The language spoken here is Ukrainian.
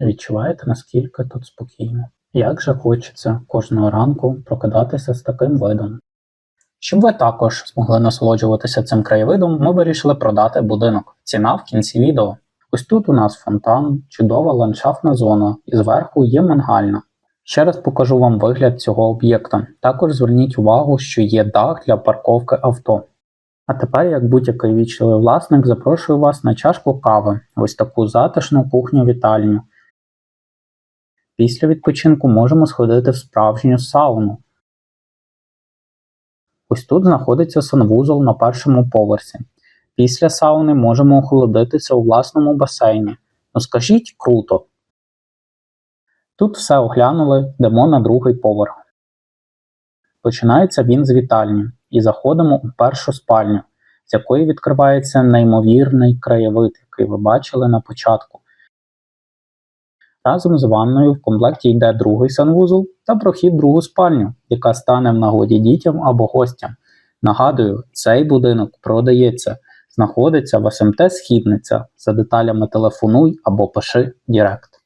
Відчуваєте, наскільки тут спокійно? Як же хочеться кожного ранку прокидатися з таким видом. Щоб ви також змогли насолоджуватися цим краєвидом, ми вирішили продати будинок. Ціна в кінці відео. Ось тут у нас фонтан, чудова ландшафтна зона, і зверху є мангальна. Ще раз покажу вам вигляд цього об'єкта. Також зверніть увагу, що є дах для парковки авто. А тепер, як будь-який вічливий власник, запрошую вас на чашку кави, ось таку затишну кухню-вітальню. Після відпочинку можемо сходити в справжню сауну. Ось тут знаходиться санвузол на першому поверсі. Після сауни можемо охолодитися у власному басейні. Ну скажіть круто. Тут все оглянули, йдемо на другий поверх. Починається він з вітальні і заходимо у першу спальню, з якої відкривається неймовірний краєвид, який ви бачили на початку. Разом з ванною в комплекті йде другий санвузол та прохід другу спальню, яка стане в нагоді дітям або гостям. Нагадую, цей будинок продається, знаходиться в СМТ Східниця. За деталями телефонуй або пиши Директ.